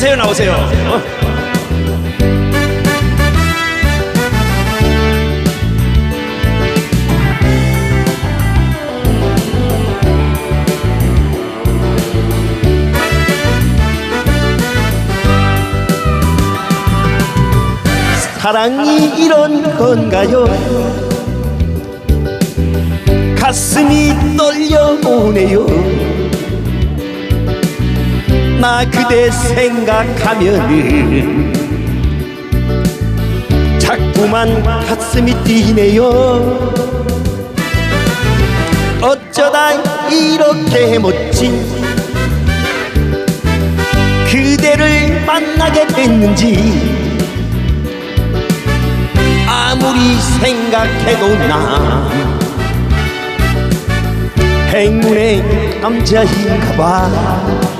나오세요 나오세요 어? 사랑이 이런 건가요? 가슴이 떨려오네요. 나 그대 생각하면은 자꾸만 가슴이 뛰네요. 어쩌다 이렇게 멋진 그대를 만나게 됐는지 아무리 생각해도 나 행운의 남자인가 봐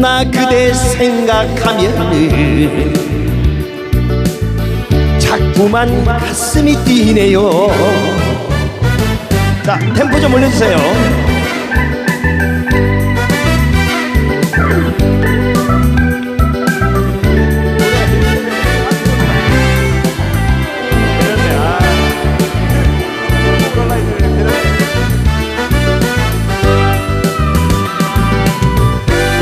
나 그대 생각하면은 자꾸만 가슴이 뛰네요. 자 템포 좀 올려주세요